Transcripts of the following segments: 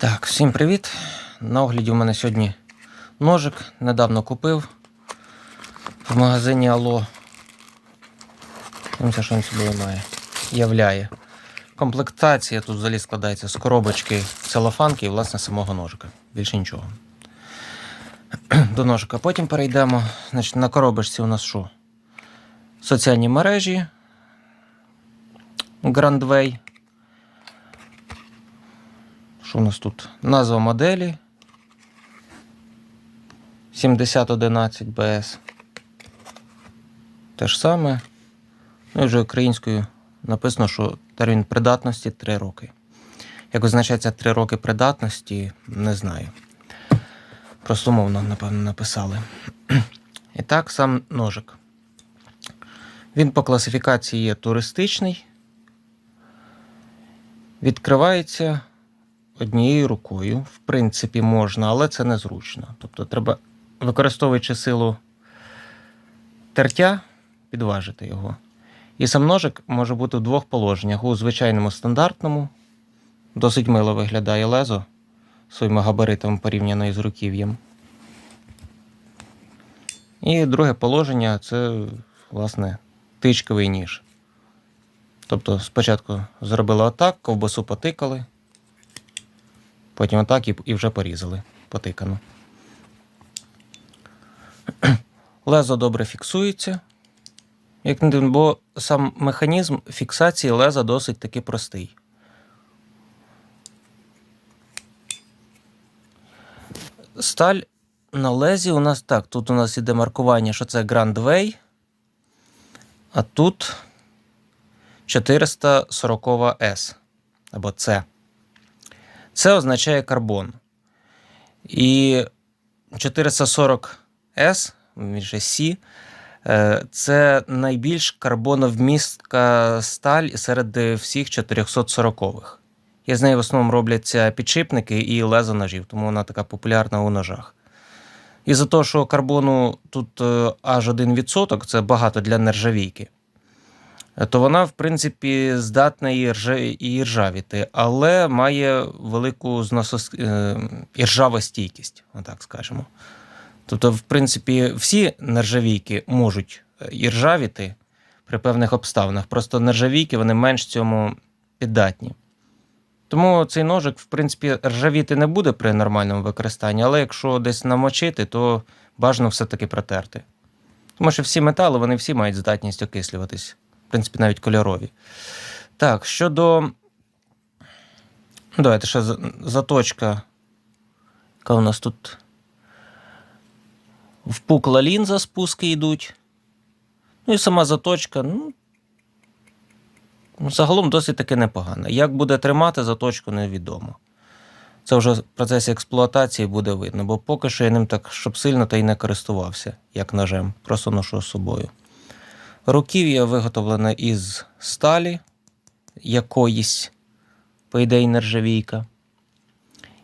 Так, всім привіт. На огляді у мене сьогодні ножик. Недавно купив в магазині Алло. Дивимося, що він собою має. Являє. Комплектація тут взагалі складається з коробочки целофанки і власне самого ножика. Більше нічого. До ножика. Потім перейдемо. Значить, на коробочці у нас що? Соціальні мережі. Grandway. Що у нас тут? Назва моделі 7011 BS. Те ж саме. Ну і вже українською написано, що термін придатності 3 роки. Як означається 3 роки придатності, не знаю. Просто мовно, напевно, написали. І так, сам ножик. Він по класифікації є туристичний. Відкривається однією рукою. В принципі, можна, але це незручно. Тобто, треба, використовуючи силу тертя, підважити його. І сам ножик може бути в двох положеннях: у звичайному стандартному, досить мило виглядає лезо своїми габаритами порівняно із руків'ям. І друге положення це, власне, тичковий ніж. Тобто спочатку зробили отак, ковбасу потикали, потім отак і, і вже порізали потикану. Лезо добре фіксується. Як не дивно, бо сам механізм фіксації леза досить таки простий. Сталь на лезі у нас так. Тут у нас іде маркування, що це Grand Way, а тут 440 S або C. Це означає карбон. І 440S, вже C, е, це найбільш карбоновмістка сталь серед всіх 440-х. І з неї в основному робляться підшипники і лезо ножів, тому вона така популярна у ножах. І за те, що карбону тут е, аж 1%, це багато для нержавійки, то вона, в принципі, здатна і, ржавіти, але має велику зносос... е, іржавостійкість, отак скажемо. Тобто, в принципі, всі нержавійки можуть е, іржавіти при певних обставинах. Просто нержавійки вони менш цьому піддатні. Тому цей ножик, в принципі, ржавіти не буде при нормальному використанні, але якщо десь намочити, то бажано все-таки протерти. Тому що всі метали, вони всі мають здатність окислюватись. Принципі, навіть кольорові. Так, щодо. Ну, давайте ще заточка. Яка у нас тут? Впукла лінза, спуски йдуть. Ну і сама заточка, ну, Загалом досить таки непогана. Як буде тримати заточку, невідомо. Це вже в процесі експлуатації буде видно, бо поки що я ним так, щоб сильно та й не користувався, як ножем, просто ношу з собою. Руків'я виготовлене із сталі, якоїсь, по ідеї, нержавійка.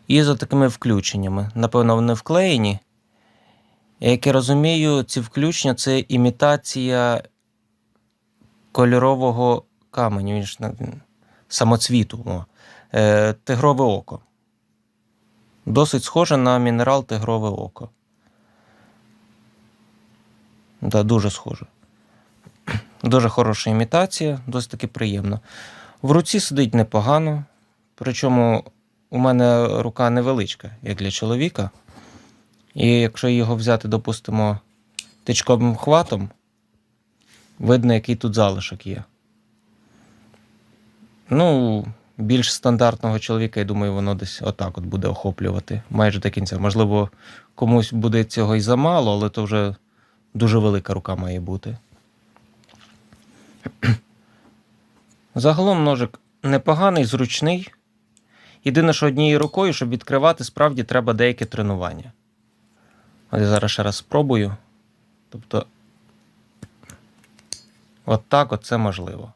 І за такими включеннями. Напевно, вони вклеєні. Як я розумію, ці включення це імітація кольорового каменю, він ж самоцвіту. Е, тигрове око. Досить схоже на мінерал тигрове око. Да, дуже схоже. Дуже хороша імітація, досить таки приємно. В руці сидить непогано. Причому у мене рука невеличка, як для чоловіка. І якщо його взяти, допустимо, тичковим хватом, видно, який тут залишок є. Ну, більш стандартного чоловіка, я думаю, воно десь отак от буде охоплювати майже до кінця. Можливо, комусь буде цього і замало, але то вже дуже велика рука має бути. Загалом ножик непоганий, зручний. Єдине, що однією рукою, щоб відкривати, справді треба деяке тренування. От я зараз ще раз спробую. Тобто, от так от це можливо.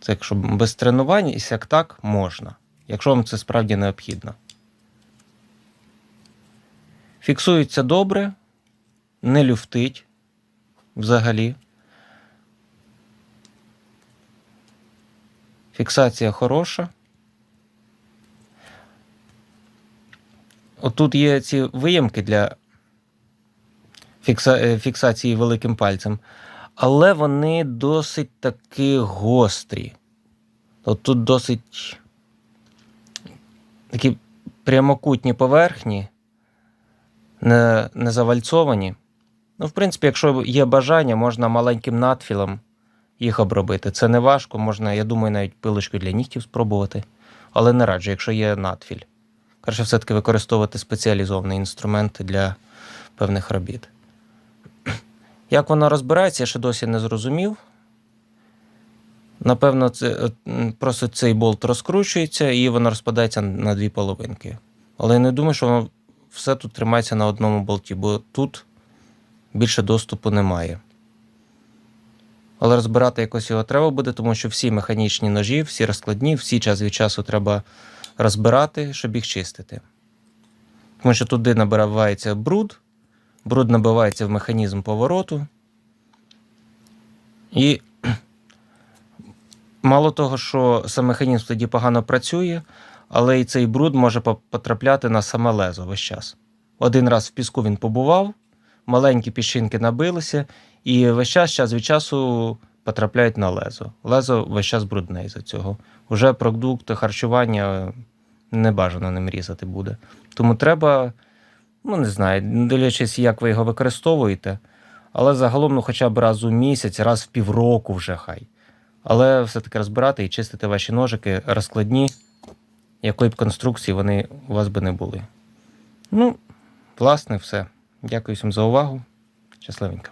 Це якщо без тренувань, і як так можна, якщо вам це справді необхідно. Фіксується добре, не люфтить взагалі. Фіксація хороша. отут є ці виємки для фікса... е, фіксації великим пальцем, але вони досить таки гострі. От тут досить такі прямокутні поверхні, не, не завальцовані. Ну, в принципі, якщо є бажання, можна маленьким надфілем їх обробити. Це не важко, можна, я думаю, навіть пилочкою для нігтів спробувати. Але не раджу, якщо є надфіль. Краще все-таки використовувати спеціалізовані інструменти для певних робіт. Як воно розбирається, я ще досі не зрозумів. Напевно, це е, просто цей болт розкручується і воно розпадається на дві половинки. Але я не думаю, що воно все тут тримається на одному болті, бо тут більше доступу немає. Але розбирати якось його треба буде, тому що всі механічні ножі, всі розкладні, всі час від часу треба розбирати, щоб їх чистити. Тому що туди набивається бруд, бруд набивається в механізм повороту. І мало того, що сам механізм тоді погано працює, але і цей бруд може потрапляти на саме лезо весь час. Один раз в піску він побував, маленькі піщинки набилися, і весь час, час від часу потрапляють на лезо. Лезо весь час брудне із-за цього. Уже продукти харчування не бажано ним різати буде. Тому треба, ну не знаю, дивлячись, як ви його використовуєте, але загалом, ну, хоча б раз у місяць, раз в півроку вже хай. Але все-таки розбирати і чистити ваші ножики розкладні, якої б конструкції вони у вас би не були. Ну, власне, все. Дякую всім за увагу. Щасливенько.